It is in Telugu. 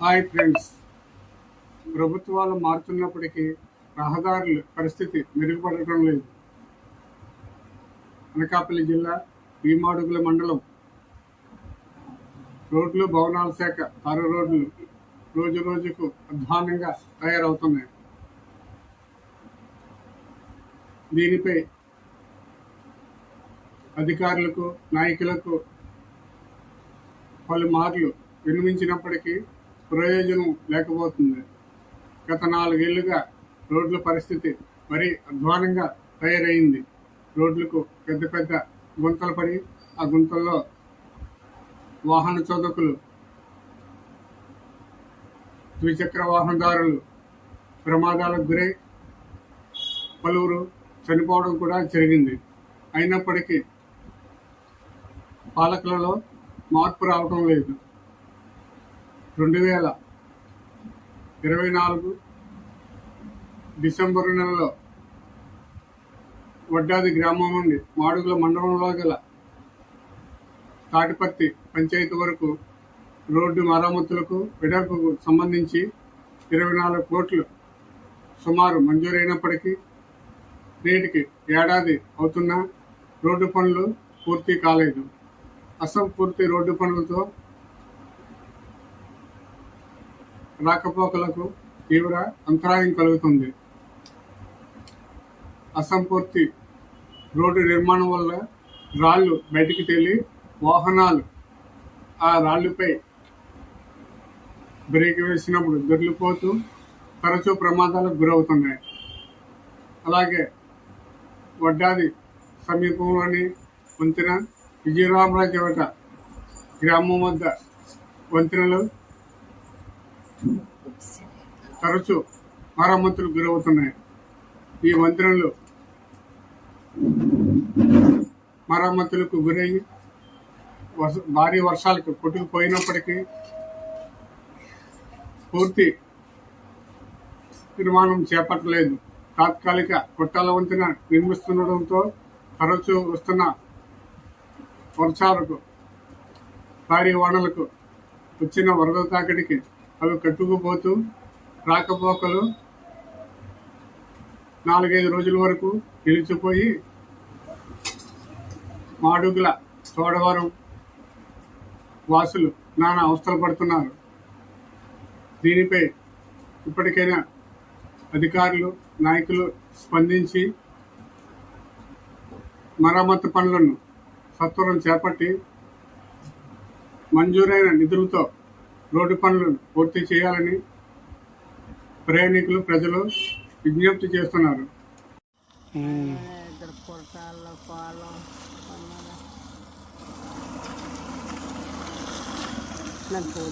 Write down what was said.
Hi friends. ప్రభుత్వాలు మారుతున్నప్పటికీ రహదారుల పరిస్థితి మెరుగుపడటం లేదు. అనకాపల్లి జిల్లా భీమాడుగుల మండలం రోడ్లు భవనాల శాఖ తారు రోడ్లు రోజు రోజుకు అధ్వానంగా తయారవుతున్నాయి. దీనిపై అధికారులకు నాయకులకు పలుమార్లు విన్నవించినప్పటికీ ప్రయోజనం లేకపోతుంది. గత నాలుగేళ్ళుగా రోడ్ల పరిస్థితి మరీ అధ్వానంగా తయారైంది. రోడ్లకు పెద్ద పెద్ద గుంతలు పడి ఆ గుంతల్లో వాహన చోదకులు ద్విచక్ర వాహనదారులు ప్రమాదాలకు గురై పలువురు చనిపోవడం కూడా జరిగింది. అయినప్పటికీ పాలకులలో మార్పు రావటం లేదు. రెండు వేల ఇరవై నాలుగు డిసెంబర్ నెలలో వడ్డాది గ్రామం నుండి మాడుగుల మండలంలో గల తాటిపత్తి పంచాయతీ వరకు రోడ్డు మరమ్మతులకు వెడల్పుకు సంబంధించి ఇరవై నాలుగు కోట్లు సుమారు మంజూరైనప్పటికీ నేటికి ఏడాది అవుతున్న రోడ్డు పనులు పూర్తి కాలేదు. అసంపూర్తి రోడ్డు పనులతో రాకపోకలకు తీవ్ర అంతరాయం కలుగుతుంది. అసంపూర్తి రోడ్డు నిర్మాణం వల్ల రాళ్ళు బయటికి తేలి వాహనాలు ఆ రాళ్ళపై బ్రేక్ వేసినప్పుడు దొరికిపోతూ తరచూ ప్రమాదాలకు గురవుతున్నాయి. అలాగే వడ్డాది సమీపంలోని వంతెన విజయరామరాజవట గ్రామం వద్ద వంతెనలు తరచూ మరమ్మతులు గురవుతున్నాయి. ఈ వంతెనలు మరమ్మతులకు గురయ్యి భారీ వర్షాలకు కొట్టుకుపోయినప్పటికీ పూర్తి నిర్మాణం చేపట్టలేదు. తాత్కాలిక కొట్టాల వంతెన నిర్మిస్తుండటంతో తరచూ వస్తున్న వర్షాలకు భారీ వానలకు వచ్చిన వరద తాకిడికి అవి కట్టుకుపోతూ రాకపోకలు నాలుగైదు రోజుల వరకు నిలిచిపోయి మాడుగుల చోడవరం వాసులు నానా అవస్థలు పడుతున్నారు. దీనిపై ఇప్పటికైనా అధికారులు నాయకులు స్పందించి మరమ్మతు పనులను సత్వరం చేపట్టి మంజూరైన నిధులతో రోడ్డు పనులను పూర్తి చేయాలని ప్రయాణికులు ప్రజలు విజ్ఞప్తి చేస్తున్నారు. ఇద్దరు నాకు